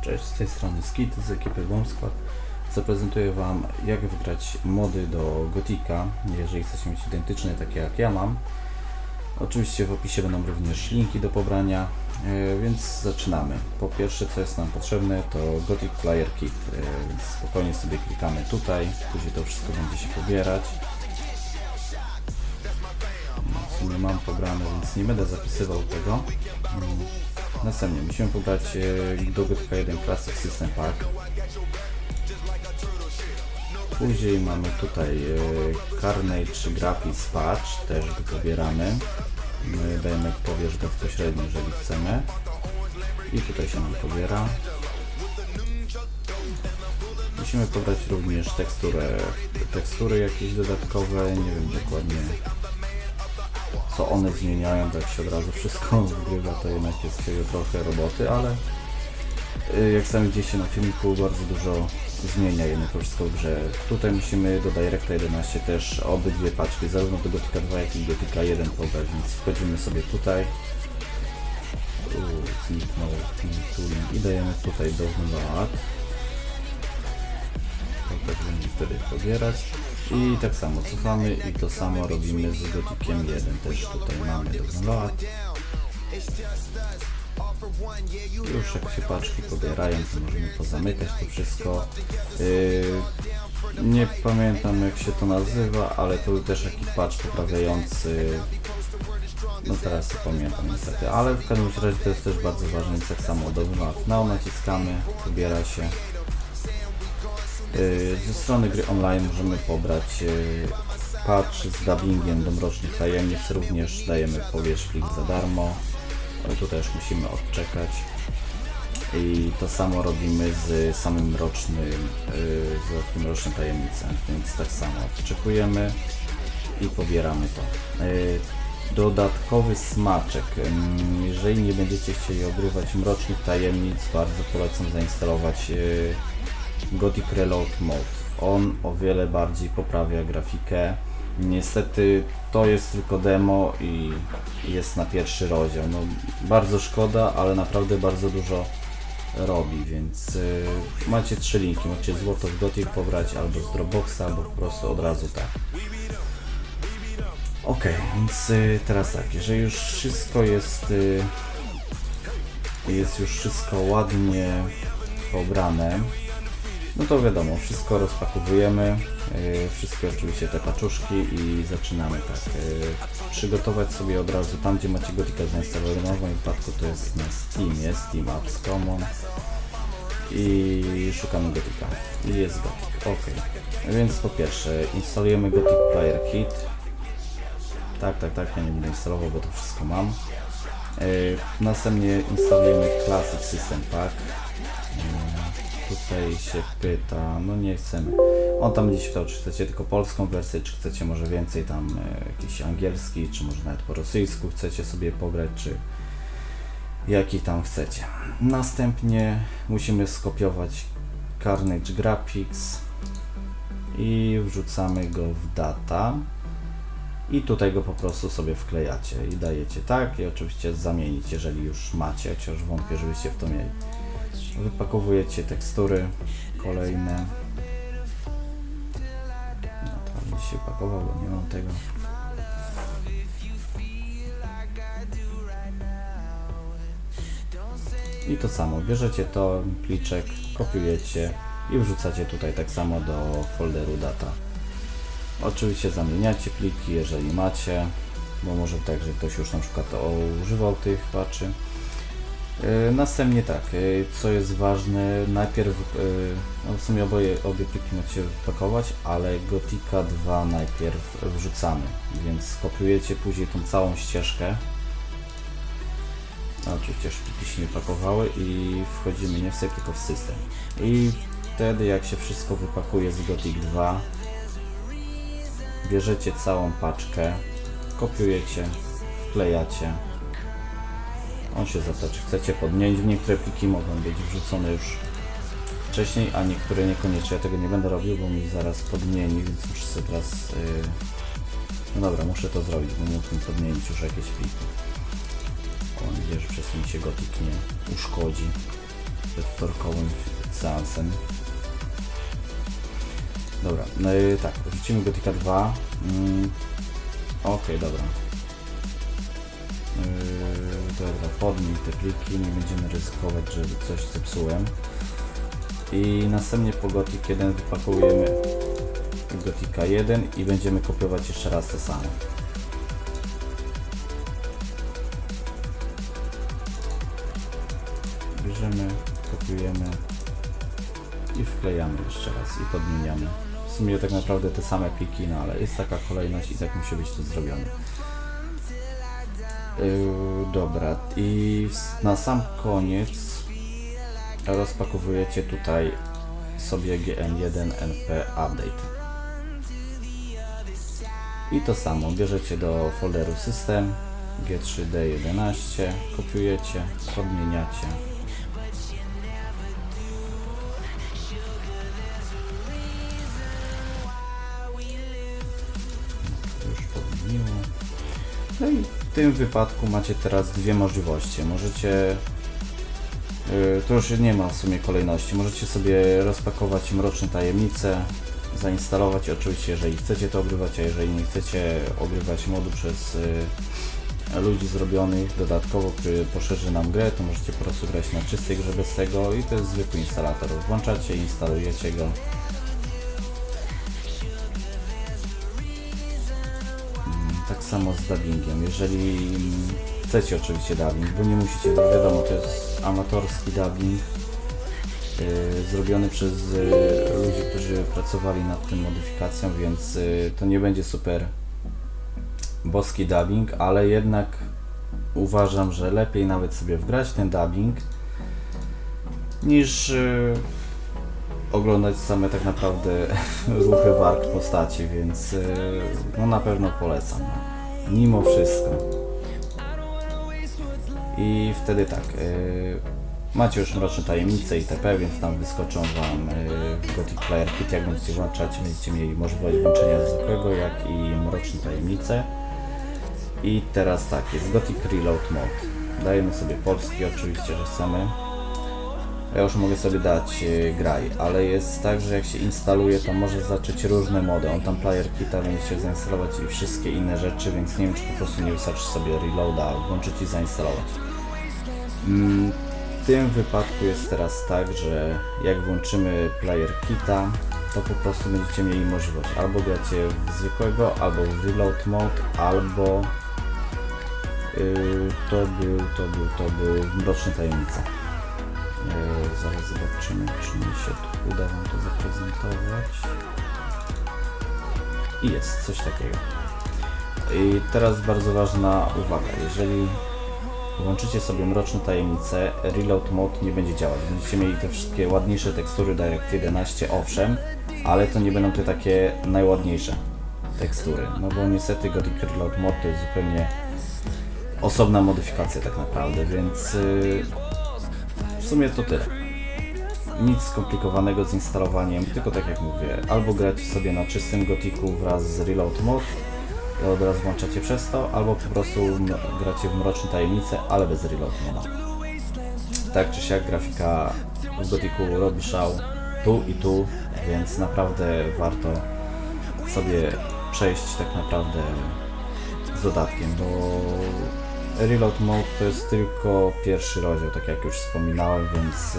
Cześć, z tej strony Skit z ekipy Bomb Squad. Zaprezentuję Wam jak wygrać mody do Gotika, jeżeli chcecie mieć identyczne takie jak ja mam. Oczywiście w opisie będą również linki do pobrania, e, więc zaczynamy. Po pierwsze co jest nam potrzebne to Gothic Player Kit, e, więc spokojnie sobie klikamy tutaj, później to wszystko będzie się pobierać. W sumie mam pobrane, więc nie będę zapisywał tego. Następnie musimy pobrać e, do Gothica 1 Classic System Pack. Później mamy tutaj e, Carnage Graphics Patch, też go pobieramy. My dajemy powierzchnię bezpośrednio, jeżeli chcemy. I tutaj się nam pobiera. Musimy pobrać również teksturę, tekstury jakieś dodatkowe, nie wiem dokładnie co one zmieniają, tak się od razu wszystko wgrywa, to jednak jest tego trochę roboty, ale y, jak sami widzicie na filmiku bardzo dużo zmienia jednak to wszystko w grze. Tutaj musimy do Directa 11 też obydwie paczki, zarówno do Gotika 2 jak i Gotika 1 pobrać, więc wchodzimy sobie tutaj. Tooling i dajemy tutaj download to też będzie wtedy pobierać i tak samo cofamy i to samo robimy z gotikiem 1 też tutaj mamy download już jak się paczki pobierają to możemy pozamykać to wszystko. Yy, nie pamiętam jak się to nazywa ale to był też jakiś patch poprawiający. No teraz nie pamiętam niestety, ale w każdym razie to jest też bardzo ważne, więc tak samo download now naciskamy, pobiera się Ze strony gry online możemy pobrać yy, patch z dubbingiem do mrocznych tajemnic, również dajemy powierzchnik za darmo, ale tu też musimy odczekać. I to samo robimy z samym mrocznym, yy, z mrocznym tajemnicą, więc tak samo odczekujemy i pobieramy to. Dodatkowy smaczek. Ym, Jeżeli nie będziecie chcieli ogrywać mrocznych tajemnic, bardzo polecam zainstalować Gothic Reload Mode. On o wiele bardziej poprawia grafikę. Niestety to jest tylko demo i jest na pierwszy rozdział. No, bardzo szkoda, ale naprawdę bardzo dużo robi, więc y, macie trzy linki. Możecie złoto w Gothic pobrać albo z Dropboxa, albo po prostu od razu tak. Ok, więc y, teraz tak, jeżeli już wszystko jest y, jest już wszystko ładnie pobrane, no to wiadomo, wszystko rozpakowujemy, yy, wszystkie oczywiście te paczuszki i zaczynamy tak. Yy, przygotować sobie od razu tam, gdzie macie Gotika zainstalowaną, w moim wypadku to jest na Steamie, Steam Apps Common i szukamy Gotika. I jest Gotik, ok. Więc po pierwsze instalujemy Gothic Player Kit. Tak, tak, tak, ja nie będę instalował, bo to wszystko mam. Yy, następnie instalujemy Classic System Pack. Tutaj się pyta, no nie chcemy. On tam gdzieś pytał, czy chcecie tylko polską wersję, czy chcecie może więcej tam e, jakiś angielski, czy może nawet po rosyjsku chcecie sobie pograć, czy jaki tam chcecie. Następnie musimy skopiować Carnage Graphics i wrzucamy go w data i tutaj go po prostu sobie wklejacie i dajecie tak i oczywiście zamienić, jeżeli już macie, chociaż wątpię, żebyście w to mieli. Wypakowujecie tekstury kolejne. No to będę się pakował, bo nie mam tego. I to samo, bierzecie to, pliczek, kopiujecie i wrzucacie tutaj tak samo do folderu data. Oczywiście zamieniacie pliki, jeżeli macie, bo może tak, że ktoś już na przykład używał tych patchy. Yy, Następnie tak, yy, co jest ważne, najpierw, yy, no w sumie oboje, obie pliki macie wypakować, ale Gotika 2 najpierw wrzucamy, więc skopiujecie później tą całą ścieżkę. No, oczywiście pliki się nie pakowały i wchodzimy nie w syp, tylko w system. I wtedy jak się wszystko wypakuje z Gothic 2, bierzecie całą paczkę, kopiujecie, wklejacie, on się zatoczy. Chcecie podmienić, niektóre pliki mogą być wrzucone już wcześniej, a niektóre niekoniecznie. Ja tego nie będę robił, bo mi zaraz podmieni, więc muszę sobie teraz... Yy... No dobra, muszę to zrobić, bo mi podmienić już jakieś pliki. Mam nadzieję, że się gotik nie uszkodzi. przed wtorkowym seansem. Dobra, no tak, rzucimy Gotika 2. Mm, Okej, dobra. Dobra, podnij te pliki, nie będziemy ryzykować, że coś zepsułem. I następnie po Gothic 1 wypakujemy Gotika 1 i będziemy kopiować jeszcze raz to samo. Bierzemy, kopiujemy i wklejamy jeszcze raz i podmieniamy. W sumie tak naprawdę te same pliki, no ale jest taka kolejność i tak musi być to zrobione. Yy, dobra, i na sam koniec rozpakowujecie tutaj sobie GN1 NP Update. I to samo, bierzecie do folderu System, G3D11, kopiujecie, podmieniacie. Już podmieniło. No i w tym wypadku macie teraz dwie możliwości. Możecie Yy, To już nie ma w sumie kolejności. Możecie sobie rozpakować mroczne tajemnice, zainstalować oczywiście, jeżeli chcecie to ogrywać, a jeżeli nie chcecie ogrywać modu przez yy, ludzi zrobionych dodatkowo, który poszerzy nam grę, to możecie po prostu grać na czystej grze bez tego i to jest zwykły instalator. Włączacie, instalujecie go. Tak samo z dubbingiem. Jeżeli chcecie oczywiście dubbing, bo nie musicie, bo wiadomo, to jest amatorski dubbing yy, zrobiony przez yy, ludzi, którzy pracowali nad tym modyfikacją, więc yy, to nie będzie super boski dubbing, ale jednak uważam, że lepiej nawet sobie wgrać ten dubbing niż oglądać same tak naprawdę ruchy warg postaci, więc yy, no na pewno polecam. Mimo wszystko. I wtedy tak, yy, macie już mroczne tajemnice itp., więc tam wyskoczą Wam yy, Gothic Player Kit, jak będziecie włączać, będziecie mieli możliwość włączenia zwykłego, jak i mroczne tajemnice. I teraz tak, jest Gothic Reload Mode. Dajemy sobie polski oczywiście, że chcemy. Ja już mogę sobie dać yy, graj, ale jest tak, że jak się instaluje, to może zacząć różne mody. On tam Player Kita będzie się zainstalować i wszystkie inne rzeczy, więc nie wiem, czy po prostu nie wystarczy sobie reloada włączyć i zainstalować. Mm, W tym wypadku jest teraz tak, że jak włączymy Player Kita, to po prostu będziecie mieli możliwość albo gracie w zwykłego, albo w Reload Mode, albo yy, to był, to był, to był Mroczne Tajemnice. Yy, zaraz zobaczymy, czy mi się uda Wam to zaprezentować. I jest coś takiego. I teraz bardzo ważna uwaga, jeżeli włączycie sobie Mroczne Tajemnice, Reload Mode nie będzie działać. Będziecie mieli te wszystkie ładniejsze tekstury Direct 11, owszem, ale to nie będą te takie najładniejsze tekstury, no bo niestety Gothic Reload Mode to jest zupełnie osobna modyfikacja tak naprawdę, więc yy, w sumie to tyle. Nic skomplikowanego z instalowaniem, tylko tak jak mówię, albo gracie sobie na czystym Gothicu wraz z Reload Mode, i od razu włączacie przez to, albo po prostu gracie w Mroczne Tajemnice, ale bez Reload Moda. Tak czy siak grafika w Gothicu robi szał tu i tu, więc naprawdę warto sobie przejść tak naprawdę z dodatkiem, bo Reload Mode to jest tylko pierwszy rozdział, tak jak już wspominałem, więc y,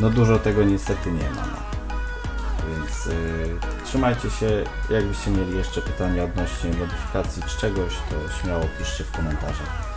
no dużo tego niestety nie ma. No. Więc y, trzymajcie się. Jakbyście mieli jeszcze pytania odnośnie modyfikacji czy czegoś, to śmiało piszcie w komentarzach.